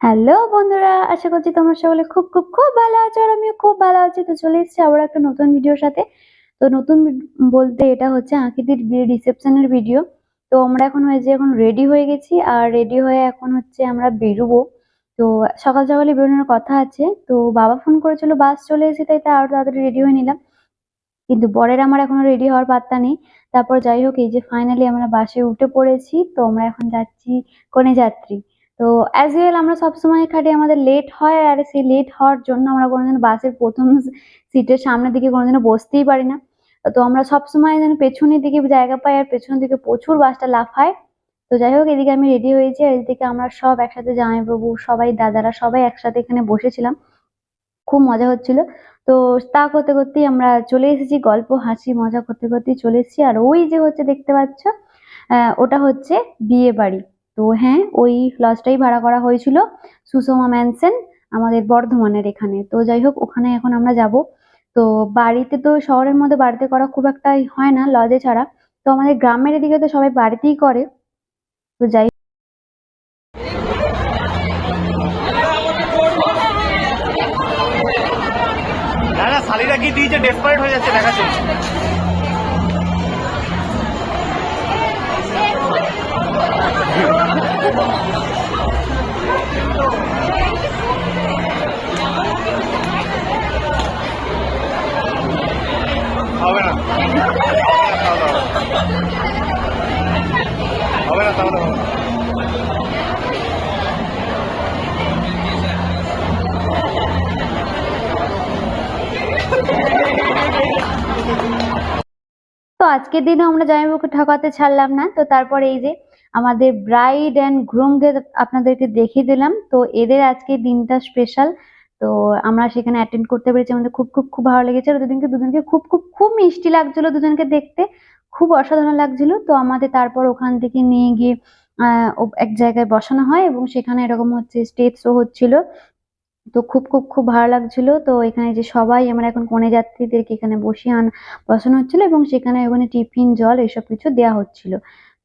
Hello বন্ধুরা, আশা করছি তোমরা সকলে খুব খুব খুব ভালো আছো আর আমিও খুব ভালো আছি। তো চলে এসেছি আবার একটা নতুন ভিডিওর সাথে। তো নতুন বলতে এটা হচ্ছে আঁকিদির রিসেপশনের ভিডিও তো আমরা এখন হয়েছে এখন রেডি হয়ে গেছি আর রেডি হয়ে এখন হচ্ছে আমরা বেরোবো। তো সকাল সকালে বেরোনোর কথা আছে। তো বাবা ফোন করেছিল বাস চলে এসেছে, তাই তা আরও তাড়াতাড়ি রেডি হয়ে নিলাম। কিন্তু বরের আমার এখনও রেডি হওয়ার পাত্তা নেই। তারপর যাই হোক, এই যে ফাইনালি আমরা বাসে উঠে পড়েছি। তো আমরা এখন যাচ্ছি কনে যাত্রী। তো অ্যাজ ইউয়াল আমরা সবসময় খাটি আমাদের লেট হয় আর সেই লেট হওয়ার জন্য আমরা কোনোদিন বাসের প্রথম সিটের সামনের দিকে কোনোদিনও বসতেই পারি না। তো আমরা সবসময় যেন পেছনের দিকে জায়গা পাই আর পেছনের দিকে প্রচুর বাসটা লাফায় তো যাই হোক, এদিকে আমি রেডি হয়েছি আর এদিকে আমরা সব একসাথে জামাইবাবু, সবাই দাদারা সবাই একসাথে এখানে বসেছিলাম। খুব মজা হচ্ছিল। তো তা করতে করতেই আমরা চলে এসেছি, গল্প, হাসি, মজা করতে করতেই চলে এসেছি। আর ওই যে হচ্ছে, দেখতে পাচ্ছ ওটা হচ্ছে বিয়ে বাড়ি তো হ্যাঁ ওই লজটাই ভাড়া করা হয়েছিল সুষমা ম্যানসেন আমাদের বর্ধমানের এখানে। তো যাই হোক, ওখানে এখন আমরা যাব। তো বাড়িতে তো শহরের মধ্যে বাড়িতে করা খুব একটা হয় না, লজে ছাড়া। তো আমাদের গ্রামের এদিকে তো সবাই বাড়িতেই করে। তো যাই শালিরা কি দিয়েছে? ডেসপারেট হয়ে যাচ্ছে, দেখাচ্ছে। হবে না, তাহলে হবে তো আজকের দিনে আমরা জামাইবাবুকে ঠকাতে ছাড়লাম না, তো তারপরে এই যে আমাদের ব্রাইড অ্যান্ড গ্রুমকে আপনাদেরকে দেখিয়ে দিলাম, তো এদের আজকে দিনটা স্পেশাল তো আমরা সেখানে অ্যাটেন্ড করতে পেরেছি। আমাদের খুব খুব খুব ভালো লেগেছে। আর দুদিনকে দুজনকে খুব খুব খুব মিষ্টি লাগছিল দুজনকে দেখতে। খুব অসাধারণ লাগছিল। তো আমাদের তারপর ওখান থেকে নিয়ে গিয়ে এক জায়গায় বসানো হয় এবং সেখানে এরকম হচ্ছে স্টেজ শো হচ্ছিল। তো খুব খুব খুব ভালো লাগছিল। তো এখানে যে সবাই, আমরা এখন কনে যাত্রীদেরকে এখানে বসিয়ে আন, বসানো হচ্ছিল এবং সেখানে ওখানে টিফিন, জল, এসব কিছু দেওয়া হচ্ছিল।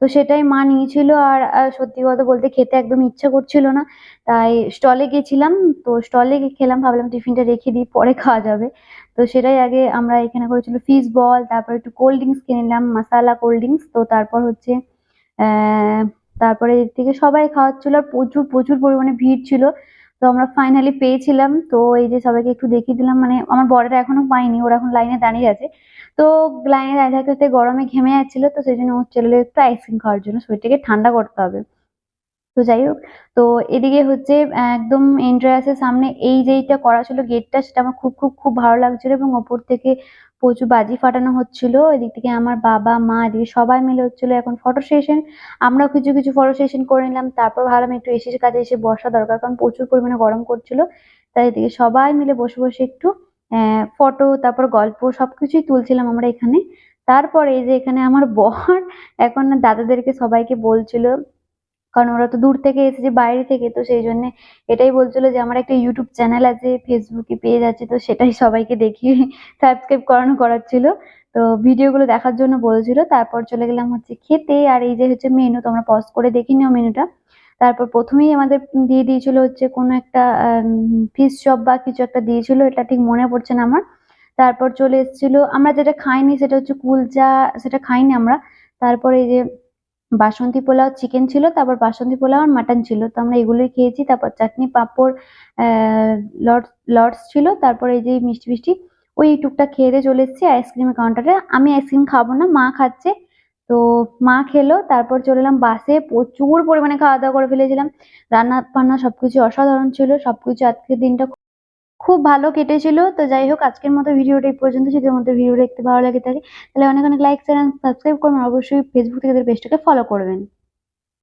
তো সেটাই মা নিয়েছিল আর সত্যি কথা বলতে খেতে একদম ইচ্ছা করছিল না। তাই স্টলে গেছিলাম, তো স্টলে খেলাম ভাবলাম টিফিনটা রেখে দিই, পরে খাওয়া যাবে। তো সেটাই আগে আমরা এখানে করেছিল ফিশ বল তারপর একটু কোল্ড ড্রিঙ্কস কিনে নিলাম মাসালা কোল্ড ড্রিঙ্কস তো তারপর হচ্ছে তারপরে এর থেকে সবাই খাওয়াচ্ছিল, আর প্রচুর প্রচুর পরিমাণে ভিড় ছিল। তো আমরা ফাইনালি পেয়েছিলাম। তো এই যে সবাইকে একটু দেখিয়ে দিলাম মানে আমার বরেরা এখনও পাইনি ওরা এখন লাইনে দাঁড়িয়ে আছে। তো লাইনে দাঁড়িয়ে থাকতে গরমে ঘেমে যাচ্ছিল, তো সেই জন্য ও চলে একটু আইসক্রিম খাওয়ার জন্য। শরীরটাকে ঠান্ডা করতে হবে। তো যাই হোক, তো এদিকে হচ্ছে, একদম এন্ট্রান্সের সামনে এই যেইটা করা ছিল গেটটা সেটা আমার খুব খুব খুব ভালো লাগছিল এবং ওপর থেকে প্রচুর বাজি ফাটানো হচ্ছিল, এদিক থেকে আমার বাবা, মা, এদিকে সবাই মিলে হচ্ছিল। এখন ফটো সেশন আমরাও কিছু কিছু ফটো সেশন করে নিলাম। তারপর ভাবলাম একটু এসির কাছে এসে বসা দরকার, কারণ প্রচুর পরিমাণে গরম করছিল। তাই এদিকে সবাই মিলে বসে বসে একটু ফটো তারপর গল্প সবকিছুই তুলছিলাম আমরা এখানে। তারপরে এই যে এখানে আমার বর, এখন দাদাদেরকে সবাইকে বলছিল কারণ ওরা তো দূর থেকে এসেছে, বাইরে থেকে, তো সেই জন্য এটাই বলছিল যে আমার একটা ইউটিউব চ্যানেল আছে ফেসবুকে পেজ আছে, তো সেটাই সবাইকে দেখিয়ে সাবস্ক্রাইব করানো করাচ্ছিল। তো ভিডিওগুলো দেখার জন্য বলছিল। তারপর চলে গেলাম হচ্ছে খেতে, আর এই যে হচ্ছে মেনু তোমরা পজ করে দেখে নিও মেনুটা তারপর প্রথমেই আমাদের দিয়ে দিয়েছিল হচ্ছে কোনো একটা ফিশ চপ বা কিছু একটা দিয়েছিল, এটা ঠিক মনে পড়ছে না আমার। তারপর চলে এসেছিল, আমরা যেটা খাইনি সেটা হচ্ছে কুলচা, সেটা খাইনি আমরা। তারপরে এই যে বাসন্তী পোলাও চিকেন ছিল, তারপর বাসন্তী পোলাও আর মাটন ছিল। তো আমরা এগুলোই খেয়েছি, তারপর চাটনি, পাঁপড় লর্ডস লর্ডস ছিল। তারপর এই যে মিষ্টি মিষ্টি, ওই টুকটাক খেয়ে দিয়ে চলে এসেছি আইসক্রিমের কাউন্টারে আমি আইসক্রিম খাব না, মা খাচ্ছে। তো মা খেলো, তারপর চলে এলাম বাসে। প্রচুর পরিমাণে খাওয়া দাওয়া করে ফেলেছিলাম। রান্না বান্না সবকিছু অসাধারণ ছিল, সবকিছু আজকের দিনটা খুব ভালো কেটেছিল। তো যাই হোক, আজকের মতো ভিডিওটা এই পর্যন্ত। যদি আমাদের ভিডিও দেখতে ভালো লাগে থাকে তাহলে অনেক অনেক লাইক চ্যানেল সাবস্ক্রাইব করবেন। অবশ্যই ফেসবুক থেকে পেজটাকে ফলো করবেন।